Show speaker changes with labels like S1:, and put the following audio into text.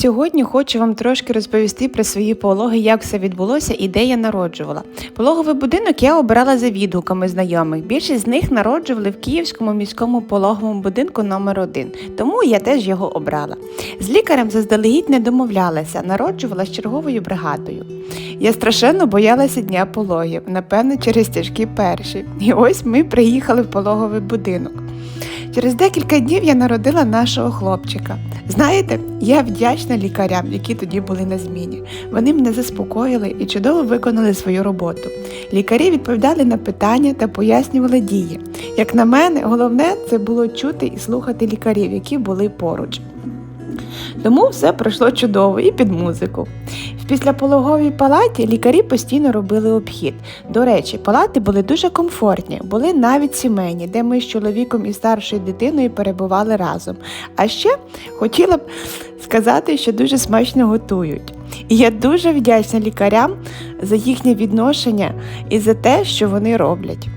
S1: Сьогодні хочу вам трошки розповісти про свої пологи, як все відбулося і де я народжувала. Пологовий будинок я обирала за відгуками знайомих. Більшість з них народжували в Київському міському пологовому будинку номер 1 тому я теж його обрала. З лікарем заздалегідь не домовлялася, народжувала з черговою бригадою. Я страшенно боялася дня пологів, напевно, через тяжкі перші. І ось ми приїхали в пологовий будинок. Через декілька днів я народила нашого хлопчика. Знаєте, я вдячна лікарям, які тоді були на зміні. Вони мене заспокоїли і чудово виконали свою роботу. Лікарі відповідали на питання та пояснювали дії. Як на мене, головне це було чути і слухати лікарів, які були поруч. Тому все пройшло чудово і під музику. В післяпологовій палаті лікарі постійно робили обхід. До речі, палати були дуже комфортні, були навіть сімейні, де ми з чоловіком і старшою дитиною перебували разом. А ще хотіла б сказати, що дуже смачно готують. І я дуже вдячна лікарям за їхнє відношення і за те, що вони роблять.